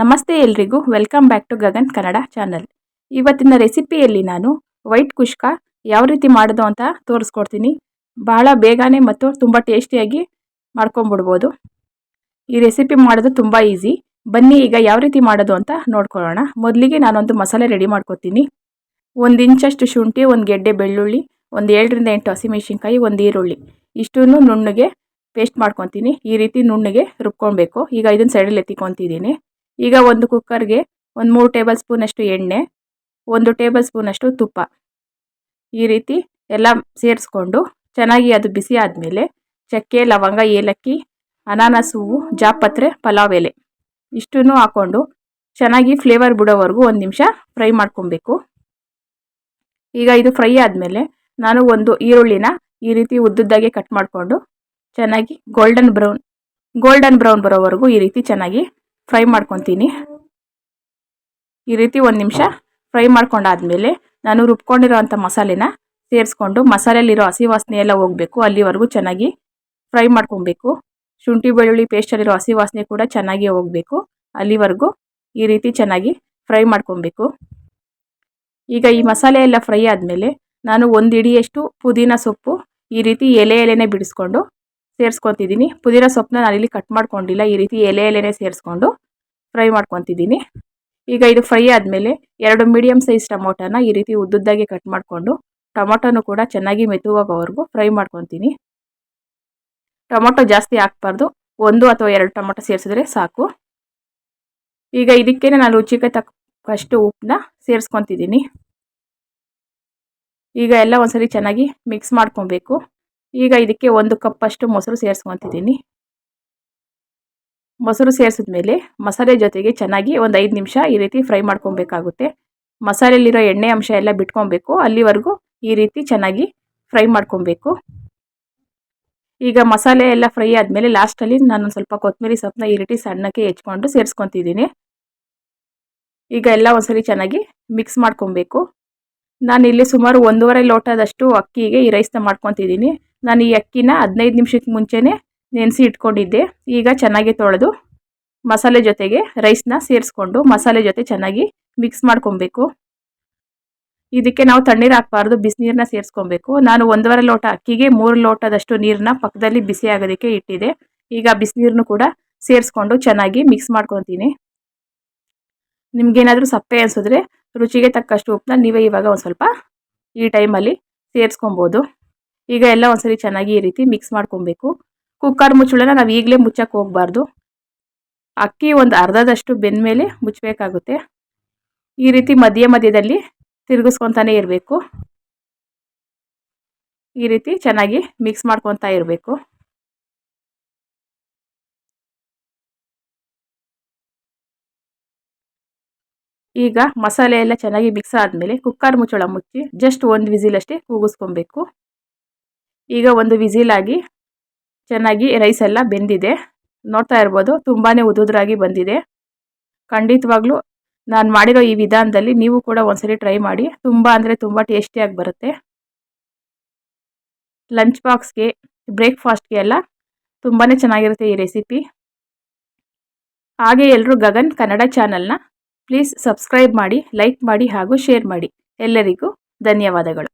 ನಮಸ್ತೆ ಎಲ್ರಿಗೂ. Welcome back to Gagan Kannada channel ಇವತ್ತಿನ ರೆಸಿಪಿಯಲ್ಲಿ ನಾನು ವೈಟ್ ಕುಷ್ಕ ಯಾವ ರೀತಿ ಮಾಡೋದು ಅಂತ ತೋರಿಸ್ಕೊಡ್ತೀನಿ. ಬಹಳ ಬೇಗನೆ ಮತ್ತು ತುಂಬ ಟೇಸ್ಟಿಯಾಗಿ ಮಾಡ್ಕೊಂಬಿಡ್ಬೋದು ಈ ರೆಸಿಪಿ ಮಾಡೋದು ತುಂಬ ಈಸಿ ಬನ್ನಿ ಈಗ ಯಾವ ರೀತಿ ಮಾಡೋದು ಅಂತ ನೋಡ್ಕೊಳ್ಳೋಣ. ಮೊದಲಿಗೆ ನಾನೊಂದು ಮಸಾಲೆ ರೆಡಿ ಮಾಡ್ಕೊತೀನಿ ಒಂದು ಇಂಚಷ್ಟು ಶುಂಠಿ, ಒಂದು ಗೆಡ್ಡೆ ಬೆಳ್ಳುಳ್ಳಿ, ಒಂದು ಏಳರಿಂದ ಎಂಟು ಹಸಿಮೆಣ್ಸಿನ್ಕಾಯಿ, ಒಂದು ಈರುಳ್ಳಿ. ಇಷ್ಟನ್ನು ನುಣ್ಣಗೆ ಪೇಸ್ಟ್ ಮಾಡ್ಕೊತೀನಿ. ಈ ರೀತಿ ನುಣ್ಣಗೆ ರುಬ್ಕೊಳ್ಬೇಕು. ಈಗ ಇದನ್ನು ಸೈಡಲ್ಲಿ ಎತ್ತಿಕೊತಿದ್ದೀನಿ. ಈಗ ಒಂದು ಕುಕ್ಕರ್ಗೆ ಒಂದು ಮೂರು ಟೇಬಲ್ ಸ್ಪೂನಷ್ಟು ಎಣ್ಣೆ, ಒಂದು ಟೇಬಲ್ ಸ್ಪೂನಷ್ಟು ತುಪ್ಪ. ಈ ರೀತಿ ಎಲ್ಲ ಸೇರಿಸ್ಕೊಂಡು ಚೆನ್ನಾಗಿ ಅದು ಬಿಸಿ ಆದಮೇಲೆ ಚಕ್ಕೆ, ಲವಂಗ, ಏಲಕ್ಕಿ, ಅನಾನಸ್, ಹೂವು, ಜಾಪತ್ರೆ, ಪಲಾವ್, ಎಲೆ ಇಷ್ಟನ್ನು ಹಾಕ್ಕೊಂಡು ಚೆನ್ನಾಗಿ ಫ್ಲೇವರ್ ಬಿಡೋವರೆಗೂ ಒಂದು ನಿಮಿಷ ಫ್ರೈ ಮಾಡ್ಕೊಬೇಕು. ಈಗ ಇದು ಫ್ರೈ ಆದಮೇಲೆ ನಾನು ಒಂದು ಈರುಳ್ಳಿನ ಈ ರೀತಿ ಉದ್ದುದ್ದಾಗೆ ಕಟ್ ಮಾಡಿಕೊಂಡು ಚೆನ್ನಾಗಿ ಗೋಲ್ಡನ್ ಬ್ರೌನ್ ಗೋಲ್ಡನ್ ಬ್ರೌನ್ ಬರೋವರೆಗೂ ಈ ರೀತಿ ಚೆನ್ನಾಗಿ ಫ್ರೈ ಮಾಡ್ಕೊತೀನಿ. ಈ ರೀತಿ ಒಂದು ನಿಮಿಷ ಫ್ರೈ ಮಾಡ್ಕೊಂಡಾದ್ಮೇಲೆ ನಾನು ರುಬ್ಕೊಂಡಿರೋವಂಥ ಮಸಾಲೆನ ಸೇರಿಸ್ಕೊಂಡು ಮಸಾಲೆಯಲ್ಲಿರೋ ಹಸಿ ವಾಸನೆ ಎಲ್ಲ ಹೋಗಬೇಕು. ಅಲ್ಲಿವರೆಗೂ ಚೆನ್ನಾಗಿ ಫ್ರೈ ಮಾಡ್ಕೊಬೇಕು. ಶುಂಠಿ ಬೆಳ್ಳುಳ್ಳಿ ಪೇಸ್ಟಲ್ಲಿರೋ ಹಸಿ ವಾಸನೆ ಕೂಡ ಚೆನ್ನಾಗಿ ಹೋಗಬೇಕು. ಅಲ್ಲಿವರೆಗೂ ಈ ರೀತಿ ಚೆನ್ನಾಗಿ ಫ್ರೈ ಮಾಡ್ಕೊಬೇಕು. ಈಗ ಈ ಮಸಾಲೆ ಎಲ್ಲ ಫ್ರೈ ಆದಮೇಲೆ ನಾನು ಒಂದು ಇಡಿಯಷ್ಟು ಪುದೀನ ಸೊಪ್ಪು ಈ ರೀತಿ ಎಲೆ ಎಲೆನೇ ಬಿಡಿಸ್ಕೊಂಡು ಸೇರಿಸ್ಕೊತಿದ್ದೀನಿ. ಪುದೀನ ಸೊಪ್ಪನ್ನ ನಾನಿಲ್ಲಿ ಕಟ್ ಮಾಡ್ಕೊಂಡಿಲ್ಲ. ಈ ರೀತಿ ಎಲೆ ಎಲೆನೆ ಸೇರಿಸ್ಕೊಂಡು ಫ್ರೈ ಮಾಡ್ಕೊತಿದ್ದೀನಿ. ಈಗ ಇದು ಫ್ರೈ ಆದಮೇಲೆ ಎರಡು ಮೀಡಿಯಮ್ ಸೈಜ್ ಟೊಮೊಟೊನ ಈ ರೀತಿ ಉದ್ದುದ್ದಾಗಿ ಕಟ್ ಮಾಡಿಕೊಂಡು ಟೊಮೊಟೊನು ಕೂಡ ಚೆನ್ನಾಗಿ ಮೆತ್ತುವಾಗೋವರೆಗೂ ಫ್ರೈ ಮಾಡ್ಕೊತೀನಿ. ಟೊಮೊಟೊ ಜಾಸ್ತಿ ಹಾಕ್ಬಾರ್ದು. ಒಂದು ಅಥವಾ ಎರಡು ಟೊಮೊಟೊ ಸೇರಿಸಿದ್ರೆ ಸಾಕು. ಈಗ ಇದಕ್ಕೇನೆ ನಾನು ರುಚಿಗೆ ತಕ್ಕಷ್ಟು ಉಪ್ಪನ್ನ ಸೇರಿಸ್ಕೊತಿದ್ದೀನಿ. ಈಗ ಎಲ್ಲ ಒಂದ್ಸರಿ ಚೆನ್ನಾಗಿ ಮಿಕ್ಸ್ ಮಾಡ್ಕೊಬೇಕು. ಈಗ ಇದಕ್ಕೆ ಒಂದು ಕಪ್ಪಷ್ಟು ಮೊಸರು ಸೇರಿಸ್ಕೊತಿದ್ದೀನಿ. ಮೊಸರು ಸೇರಿಸಿದ ಮೇಲೆ ಮಸಾಲೆ ಜೊತೆಗೆ ಚೆನ್ನಾಗಿ ಒಂದು ಐದು ನಿಮಿಷ ಈ ರೀತಿ ಫ್ರೈ ಮಾಡ್ಕೊಬೇಕಾಗುತ್ತೆ. ಮಸಾಲೆಯಲ್ಲಿರೋ ಎಣ್ಣೆ ಅಂಶ ಎಲ್ಲ ಬಿಟ್ಕೊಬೇಕು. ಅಲ್ಲಿವರೆಗೂ ಈ ರೀತಿ ಚೆನ್ನಾಗಿ ಫ್ರೈ ಮಾಡ್ಕೊಬೇಕು. ಈಗ ಮಸಾಲೆ ಎಲ್ಲ ಫ್ರೈ ಆದಮೇಲೆ ಲಾಸ್ಟಲ್ಲಿ ನಾನು ಸ್ವಲ್ಪ ಕೊತ್ತಂಬರಿ ಸೊಪ್ಪನ್ನ ಈ ರೀತಿ ಸಣ್ಣಕ್ಕೆ ಹೆಚ್ಕೊಂಡು ಸೇರಿಸ್ಕೊತಿದ್ದೀನಿ. ಈಗ ಎಲ್ಲ ಒಂದ್ಸರಿ ಚೆನ್ನಾಗಿ ಮಿಕ್ಸ್ ಮಾಡ್ಕೊಬೇಕು. ನಾನು ಇಲ್ಲಿ ಸುಮಾರು ಒಂದೂವರೆ ಲೋಟದಷ್ಟು ಅಕ್ಕಿಗೆ ಈ ರೈಸ್ನ ಮಾಡ್ಕೊತಿದ್ದೀನಿ. ನಾನು ಈ ಅಕ್ಕಿನ ಹದಿನೈದು ನಿಮಿಷಕ್ಕೆ ಮುಂಚೆನೇ ನೆನೆಸಿ ಇಟ್ಕೊಂಡಿದ್ದೆ. ಈಗ ಚೆನ್ನಾಗಿ ತೊಳೆದು ಮಸಾಲೆ ಜೊತೆಗೆ ರೈಸ್ನ ಸೇರಿಸ್ಕೊಂಡು ಮಸಾಲೆ ಜೊತೆ ಚೆನ್ನಾಗಿ ಮಿಕ್ಸ್ ಮಾಡ್ಕೊಬೇಕು. ಇದಕ್ಕೆ ನಾವು ತಣ್ಣೀರು ಹಾಕಬಾರ್ದು ಬಿಸಿನೀರನ್ನ ಸೇರಿಸ್ಕೊಬೇಕು. ನಾನು ಒಂದೂವರೆ ಲೋಟ ಅಕ್ಕಿಗೆ ಮೂರು ಲೋಟದಷ್ಟು ನೀರನ್ನ ಪಕ್ಕದಲ್ಲಿ ಬಿಸಿ ಆಗೋದಕ್ಕೆ ಇಟ್ಟಿದೆ ಈಗ ಬಿಸಿನೀರನ್ನು ಕೂಡ ಸೇರಿಸ್ಕೊಂಡು ಚೆನ್ನಾಗಿ ಮಿಕ್ಸ್ ಮಾಡ್ಕೊತೀನಿ. ನಿಮ್ಗೇನಾದರೂ ಸಪ್ಪೆ ಅನಿಸಿದ್ರೆ ರುಚಿಗೆ ತಕ್ಕಷ್ಟು ಉಪ್ಪನ್ನ ನೀವೇ ಇವಾಗ ಒಂದು ಸ್ವಲ್ಪ ಈ ಟೈಮಲ್ಲಿ ಸೇರಿಸ್ಕೊಬೋದು. ಈಗ ಎಲ್ಲ ಒಂದ್ಸರಿ ಚೆನ್ನಾಗಿ ಈ ರೀತಿ ಮಿಕ್ಸ್ ಮಾಡ್ಕೊಬೇಕು. ಕುಕ್ಕರ್ ಮುಚ್ಚಳನ ನಾವು ಈಗಲೇ ಮುಚ್ಚಕ್ಕೆ ಹೋಗಬಾರ್ದು. ಅಕ್ಕಿ ಒಂದು ಅರ್ಧದಷ್ಟು ಬೆಂದಮೇಲೆ ಮುಚ್ಚಬೇಕಾಗುತ್ತೆ. ಈ ರೀತಿ ಮಧ್ಯ ಮಧ್ಯದಲ್ಲಿ ತಿರುಗಿಸ್ಕೊತಾನೆ ಇರಬೇಕು. ಈ ರೀತಿ ಚೆನ್ನಾಗಿ ಮಿಕ್ಸ್ ಮಾಡ್ಕೊತಾ ಇರಬೇಕು. ಈಗ ಮಸಾಲೆ ಎಲ್ಲ ಚೆನ್ನಾಗಿ ಮಿಕ್ಸ್ ಆದಮೇಲೆ ಕುಕ್ಕರ್ ಮುಚ್ಚಳ ಮುಚ್ಚಿ ಜಸ್ಟ್ ಒಂದು ವಿಸಿಲ್ ಅಷ್ಟೇ ಕೂಗಿಸ್ಕೊಬೇಕು. ಈಗ ಒಂದು ವಿಸಿಲಾಗಿ ಚೆನ್ನಾಗಿ ರೈಸ್ ಎಲ್ಲ ಬೆಂದಿದೆ. ನೋಡ್ತಾ ಇರ್ಬೋದು ತುಂಬಾ ಉದುದ್ರಾಗಿ ಬಂದಿದೆ. ಖಂಡಿತವಾಗ್ಲೂ ನಾನು ಮಾಡಿರೋ ಈ ವಿಧಾನದಲ್ಲಿ ನೀವು ಕೂಡ ಒಂದ್ಸರಿ ಟ್ರೈ ಮಾಡಿ ತುಂಬ ಅಂದರೆ ತುಂಬ ಟೇಸ್ಟಿಯಾಗಿ ಬರುತ್ತೆ. ಲಂಚ್ ಬಾಕ್ಸ್ಗೆ ಬ್ರೇಕ್ಫಾಸ್ಟ್ಗೆ ಎಲ್ಲ ತುಂಬಾ ಚೆನ್ನಾಗಿರುತ್ತೆ ಈ ರೆಸಿಪಿ ಹಾಗೆ ಎಲ್ಲರೂ ಗಗನ್ ಕನ್ನಡ ಚಾನಲ್ನ ಪ್ಲೀಸ್ ಸಬ್ಸ್ಕ್ರೈಬ್ ಮಾಡಿ ಲೈಕ್ ಮಾಡಿ ಹಾಗೂ ಶೇರ್ ಮಾಡಿ. ಎಲ್ಲರಿಗೂ ಧನ್ಯವಾದಗಳು.